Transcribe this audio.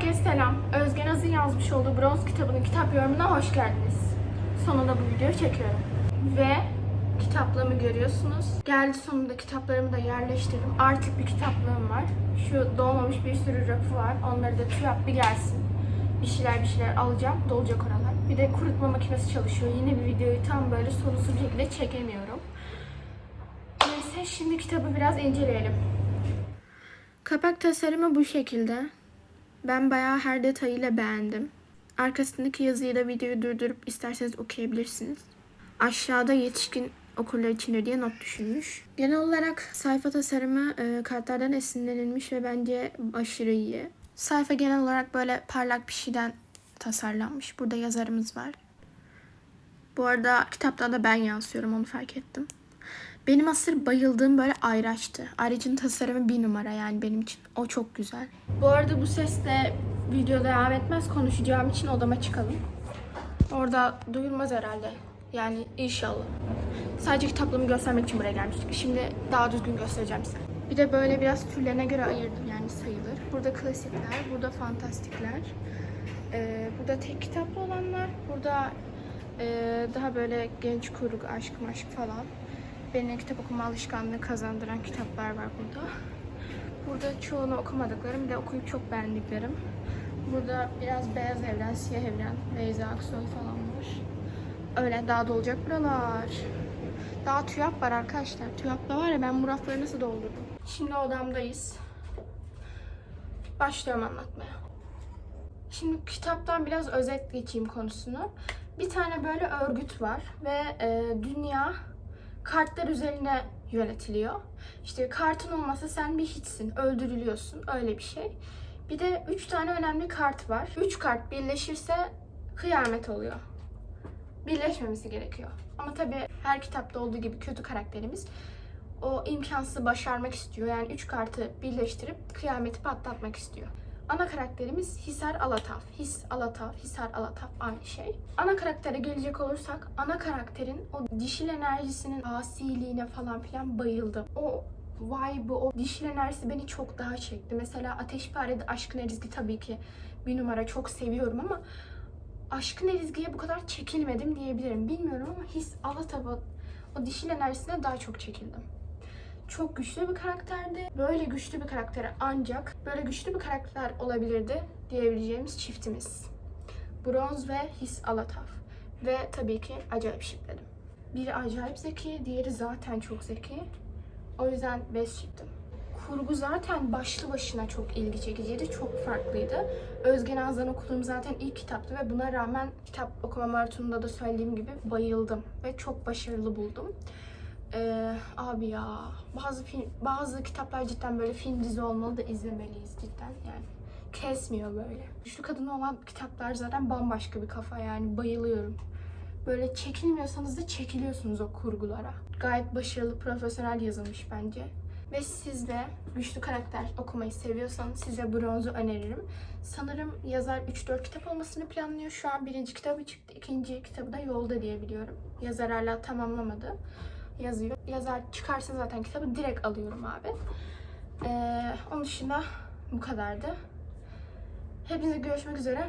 Herkese selam. Özgen Az'ın yazmış olduğu Bronz kitabının kitap yorumuna hoş geldiniz. Sonunda bu videoyu çekiyorum. Ve kitaplığımı görüyorsunuz. Geldi sonunda kitaplarımı da yerleştirdim. Artık bir kitaplığım var. Şu dolmamış bir sürü rafı var. Onları da tüyap bir gelsin. Bir şeyler bir şeyler alacağım. Dolacak oralar. Bir de kurutma makinesi çalışıyor. Yine bir videoyu tam böyle sorunsuz bir şekilde çekemiyorum. Neyse şimdi kitabı biraz inceleyelim. Kapak tasarımı bu şekilde. Ben bayağı her detayıyla beğendim. Arkasındaki yazıyı da videoyu durdurup isterseniz okuyabilirsiniz. Aşağıda yetişkin okurlar için diye not düşünmüş. Genel olarak sayfa tasarımı e, kartlardan esinlenilmiş ve bence aşırı iyi. Sayfa genel olarak böyle parlak bir şeyden tasarlanmış. Burada yazarımız var. Bu arada kitapta da ben yansıyorum onu fark ettim. Benim asır bayıldığım böyle ayraçtı. Ayrıcın tasarımı bir numara yani benim için. O çok güzel. Bu arada bu ses de video devam etmez. Konuşacağım için odama çıkalım. Orada duyulmaz herhalde. Yani inşallah. Sadece kitaplığımı göstermek için buraya gelmiştik. Şimdi daha düzgün göstereceğim size. Bir de böyle biraz türlerine göre ayırdım yani sayılır. Burada klasikler, burada fantastikler. Ee, burada tek kitaplı olanlar. Burada ee, daha böyle genç kurgu, aşk maşk falan. Beni kitap okuma alışkanlığı kazandıran kitaplar var burada. Burada çoğunu okumadıklarım, de okuyup çok beğendiklerim. Burada biraz Beyaz Evren, Siyah Evren, Beyza Aksoy falan var. Öyle daha dolacak buralar. Daha TÜYAP var arkadaşlar. TÜYAP'ta var ya ben bu rafları nasıl doldurdum. Şimdi odamdayız. Başlıyorum anlatmaya. Şimdi kitaptan biraz özet geçeyim konusunu. Bir tane böyle örgüt var ve e, dünya kartlar üzerine yönetiliyor. İşte kartın olmasa sen bir hiçsin, öldürülüyorsun. Öyle bir şey. Bir de üç tane önemli kart var. Üç kart birleşirse kıyamet oluyor. Birleşmemesi gerekiyor. Ama tabii her kitapta olduğu gibi kötü karakterimiz o imkansızı başarmak istiyor. Yani üç kartı birleştirip kıyameti patlatmak istiyor. Ana karakterimiz Hisar Alataf. His Alataf, Hisar Alataf aynı şey. Ana karaktere gelecek olursak ana karakterin o dişil enerjisinin asiliğine falan filan bayıldım. O vibe'ı, o dişil enerjisi beni çok daha çekti. Mesela Ateşpare'de Aşkın Erizgi tabii ki bir numara çok seviyorum ama Aşkın Erizgi'ye bu kadar çekilmedim diyebilirim. Bilmiyorum ama His Alataf'a o dişil enerjisine daha çok çekildim çok güçlü bir karakterdi. Böyle güçlü bir karaktere ancak böyle güçlü bir karakter olabilirdi diyebileceğimiz çiftimiz. Bronz ve His Alataf. Ve tabii ki acayip şipledim. Biri acayip zeki, diğeri zaten çok zeki. O yüzden best şiptim. Kurgu zaten başlı başına çok ilgi çekiciydi, çok farklıydı. Özge Naz'dan okuduğum zaten ilk kitaptı ve buna rağmen kitap okuma maratonunda da söylediğim gibi bayıldım ve çok başarılı buldum. Ee, abi ya bazı film, bazı kitaplar cidden böyle film dizi olmalı da izlemeliyiz cidden yani kesmiyor böyle. Güçlü kadını olan kitaplar zaten bambaşka bir kafa yani bayılıyorum. Böyle çekilmiyorsanız da çekiliyorsunuz o kurgulara. Gayet başarılı, profesyonel yazılmış bence. Ve siz de güçlü karakter okumayı seviyorsanız size Bronz'u öneririm. Sanırım yazar 3-4 kitap olmasını planlıyor. Şu an birinci kitabı çıktı. ikinci kitabı da yolda diye biliyorum. Yazar hala tamamlamadı yazıyor. Yazar çıkarsa zaten kitabı direkt alıyorum abi. Ee, onun dışında bu kadardı. Hepinize görüşmek üzere.